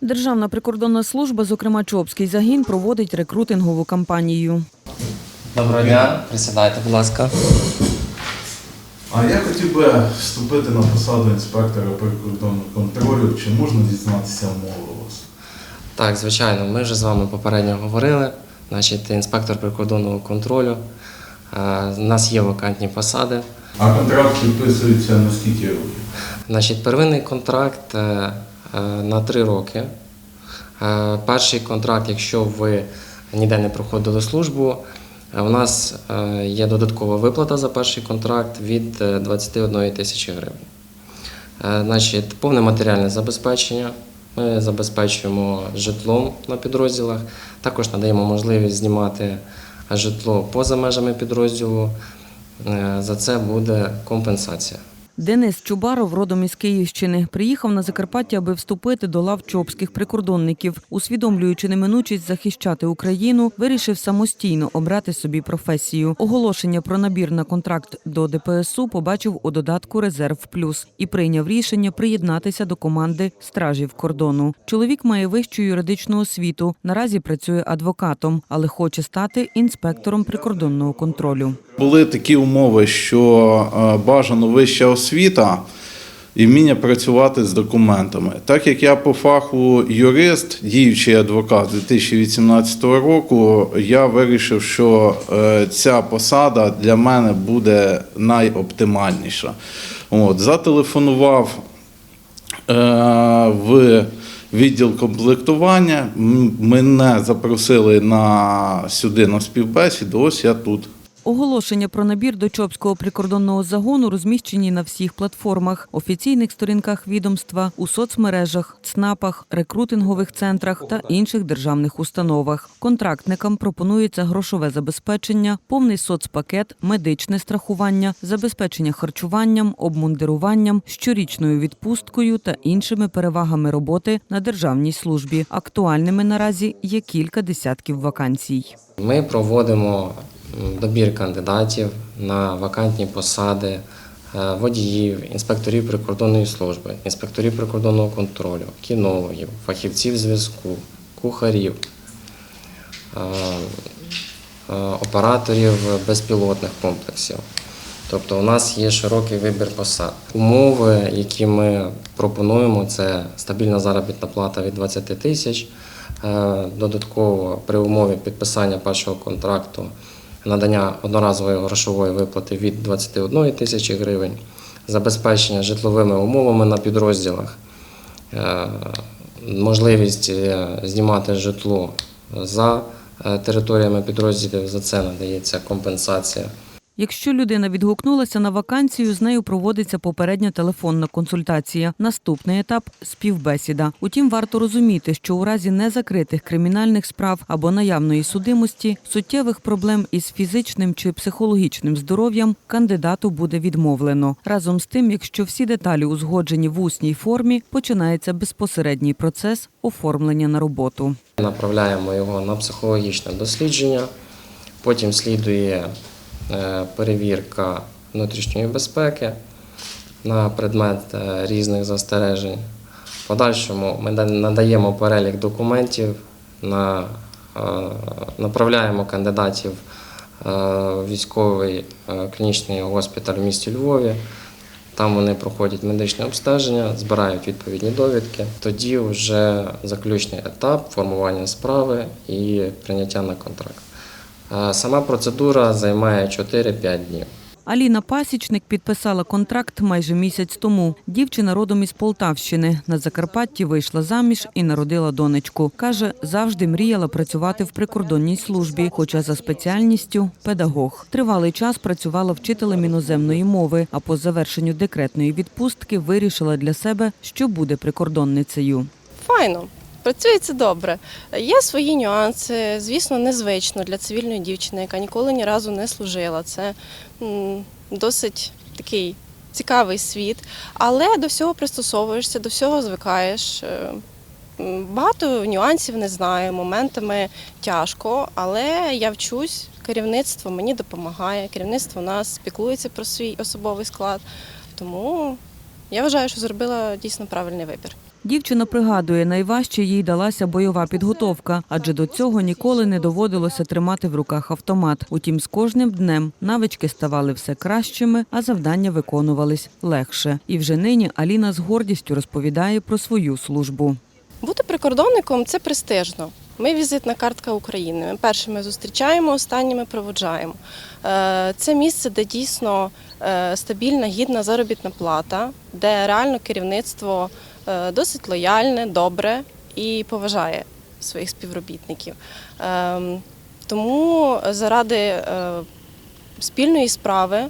Державна прикордонна служба, зокрема Чопський загін, проводить рекрутингову кампанію. Доброго дня, присідайте, будь ласка. А я хотів би вступити на посаду інспектора прикордонного контролю. Чи можна дізнатися мову вас? Так, звичайно, ми вже з вами попередньо говорили. Значить, інспектор прикордонного контролю. Е, У нас є вакантні посади. А контракт підписується на скільки років? Значить, первинний контракт е, е, на три роки. Е, Перший контракт, якщо ви ніде не проходили службу, е, у нас е, є додаткова виплата за перший контракт від е, 21 тисячі гривень. Е, Значить, повне матеріальне забезпечення. Ми забезпечуємо житлом на підрозділах. Також надаємо можливість знімати житло поза межами підрозділу. Е, За це буде компенсація. Денис Чубаров, родом із Київщини, приїхав на Закарпаття, аби вступити до лав чопських прикордонників. Усвідомлюючи неминучість захищати Україну, вирішив самостійно обрати собі професію. Оголошення про набір на контракт до ДПСУ побачив у додатку Резерв Плюс і прийняв рішення приєднатися до команди стражів кордону. Чоловік має вищу юридичну освіту. Наразі працює адвокатом, але хоче стати інспектором прикордонного контролю. Були такі умови, що е, бажано вища освіта і вміння працювати з документами. Так як я по фаху юрист, діючий адвокат 2018 року, я вирішив, що е, ця посада для мене буде найоптимальніша. От, зателефонував е, в відділ комплектування. Мене запросили на сюди на співбесіду. Ось я тут. Оголошення про набір до Чопського прикордонного загону розміщені на всіх платформах, офіційних сторінках відомства, у соцмережах, ЦНАПах, рекрутингових центрах та інших державних установах. Контрактникам пропонується грошове забезпечення, повний соцпакет, медичне страхування, забезпечення харчуванням, обмундируванням, щорічною відпусткою та іншими перевагами роботи на державній службі. Актуальними наразі є кілька десятків вакансій. Ми проводимо добір кандидатів на вакантні посади е, водіїв, інспекторів прикордонної служби, інспекторів прикордонного контролю, кінологів, фахівців зв'язку, кухарів, е, е, операторів безпілотних комплексів. Тобто у нас є широкий вибір посад. Умови, які ми пропонуємо, це стабільна заробітна плата від 20 тисяч. Додатково при умові підписання першого контракту надання одноразової грошової виплати від 21 тисячі гривень, забезпечення житловими умовами на підрозділах, е, можливість е, знімати житло за е, територіями підрозділів, за це надається компенсація. Якщо людина відгукнулася на вакансію, з нею проводиться попередня телефонна консультація. Наступний етап співбесіда. Утім, варто розуміти, що у разі незакритих кримінальних справ або наявної судимості суттєвих проблем із фізичним чи психологічним здоров'ям кандидату буде відмовлено. Разом з тим, якщо всі деталі узгоджені в усній формі, починається безпосередній процес оформлення на роботу. Направляємо його на психологічне дослідження, потім слідує перевірка внутрішньої безпеки на предмет е, різних застережень. Подальшому ми да- надаємо перелік документів, на, е, направляємо кандидатів е, в військовий е, клінічний госпіталь в місті Львові. Там вони проходять медичне обстеження, збирають відповідні довідки. Тоді вже заключний етап формування справи і прийняття на контракт. Е, Сама процедура займає 4-5 днів. Аліна Пасічник підписала контракт майже місяць тому. Дівчина родом із Полтавщини. На Закарпатті вийшла заміж і народила донечку. Каже, завжди мріяла працювати в прикордонній службі, хоча за спеціальністю педагог. Тривалий час працювала вчителем іноземної мови, а по завершенню декретної відпустки вирішила для себе, що буде прикордонницею. Файно. Працюється добре. Є свої нюанси. Звісно, незвично для цивільної дівчини, яка ніколи ні разу не служила. Це досить такий цікавий світ, але до всього пристосовуєшся, до всього звикаєш. Е, Багато нюансів не знаю, моментами тяжко, але я вчусь, керівництво мені допомагає, керівництво нас піклується про свій особовий склад. Тому я вважаю, що зробила дійсно правильний вибір. Дівчина пригадує, найважче їй далася бойова підготовка, адже до цього ніколи не доводилося тримати в руках автомат. Утім, з кожним днем навички ставали все кращими, а завдання виконувались легше. І вже нині Аліна з гордістю розповідає про свою службу. Бути прикордонником це престижно. Ми візитна картка України. Ми першими зустрічаємо, останніми проводжаємо. Е, Це місце, де дійсно е, стабільна, гідна заробітна плата, де реально керівництво досить лояльне, добре і поважає своїх співробітників. Ем, Тому заради е, спільної справи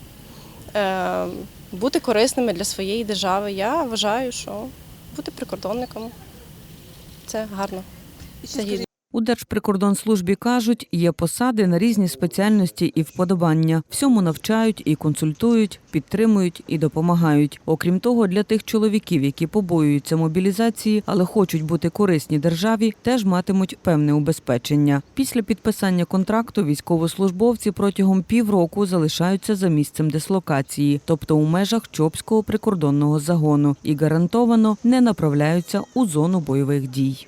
е, бути корисними для своєї держави, я вважаю, що бути прикордонником це гарно. Це гідно. У Держприкордонслужбі кажуть, є посади на різні спеціальності і вподобання. Всьому навчають і консультують, підтримують і допомагають. Окрім того, для тих чоловіків, які побоюються мобілізації, але хочуть бути корисні державі, теж матимуть певне убезпечення. Після підписання контракту військовослужбовці протягом півроку залишаються за місцем дислокації, тобто у межах Чопського прикордонного загону, і гарантовано не направляються у зону бойових дій.